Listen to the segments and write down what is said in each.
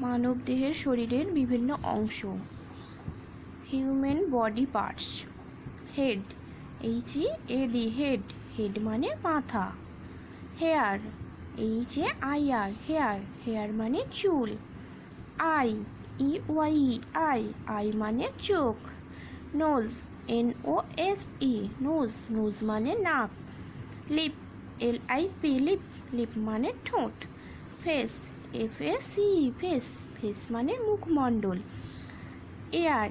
মানবদেহের শরীরের বিভিন্ন অংশ। Human body parts head H E A D head head মানে মাথা। Hair H A I R hair hair মানে চুল। Eye E Y eye eye মানে চোখ। Nose N O S E nose nose মানে নাক। Lip L I P lip lip মানে ঠোঁট। Face F A C face face মানে মুখমণ্ডল। Ear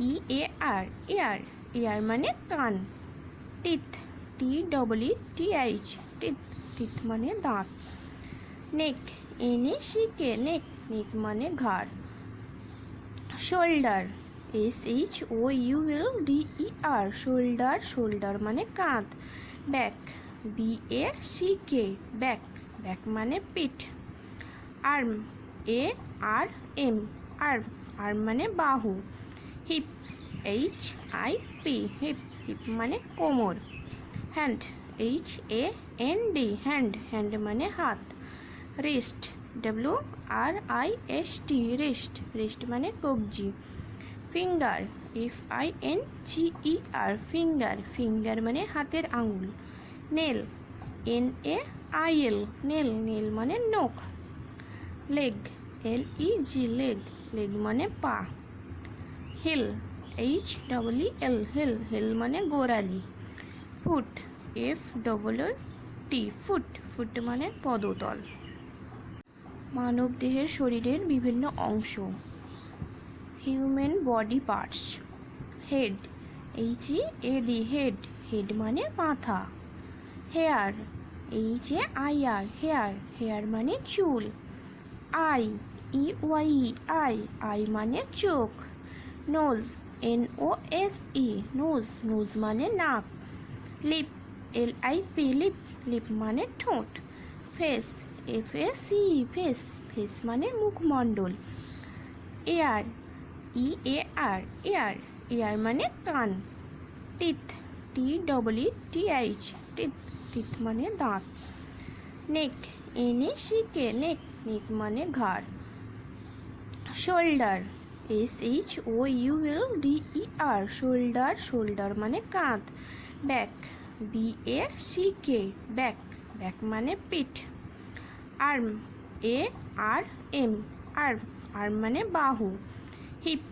E A R ear ear মানে কান। Teeth T double E T H teeth teeth মানে দাঁত। নেক N A C K neck neck মানে ঘাড়। Shoulder S H O U L D E R shoulder shoulder মানে কাঁধ। Back B A C K back back মানে পিঠ। Arm A R M arm arm মানে বাহু। Hip, H, I, P, hip hip মানে কোমর। Hand, H, A, N, D, hand hand মানে হাত। Wrist, W, R, I, S, T, wrist wrist মানে কবজি। Finger, F, I, N, G, E, R, finger finger মানে হাতের আঙুল। Nail, N, A, I, L, nail nail মানে নখ। Leg L E G leg leg মানে পা। Heel H double L heel heel মানে গোড়ালি। Foot F double T foot foot মানে পদতল। মানবদেহের শরীরের বিভিন্ন অংশ। Human body parts head H E A D head head মানে মাথা। Hair H A I R hair hair মানে চুল। Eye E Y eye eye মানে চোখ। Nose N O S E nose nose মানে নাক। Lip L I P lip lip মানে ঠোঁট। Face F A C face face মানে মুখমণ্ডল। Ear E A R ear ear মানে কান। Teeth T double E T H teeth teeth মানে দাঁত। নেক N A C K neck neck মানে ঘাড়। Shoulder S H O U L D E R shoulder shoulder মানে কাঁধ। Back B A C K back back মানে পিঠ। Arm A R M arm arm মানে বাহু। Hip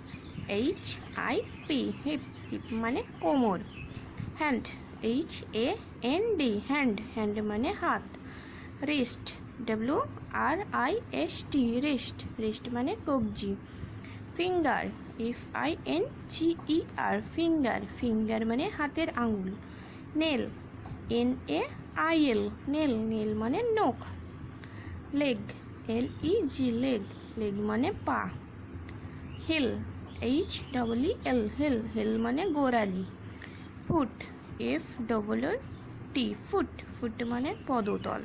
H I P hip hip মানে কোমর। Hand H A N D hand hand মানে হাত। Wrist W R I S T wrist wrist মানে কবজি finger F I N G E R finger finger মানে হাতের আঙুল। Nail N A I L nail nail মানে নখ। Leg L E G leg leg মানে পা। Heel H double L heel heel মানে গোড়ালি। Foot F double T foot foot মানে পদতল।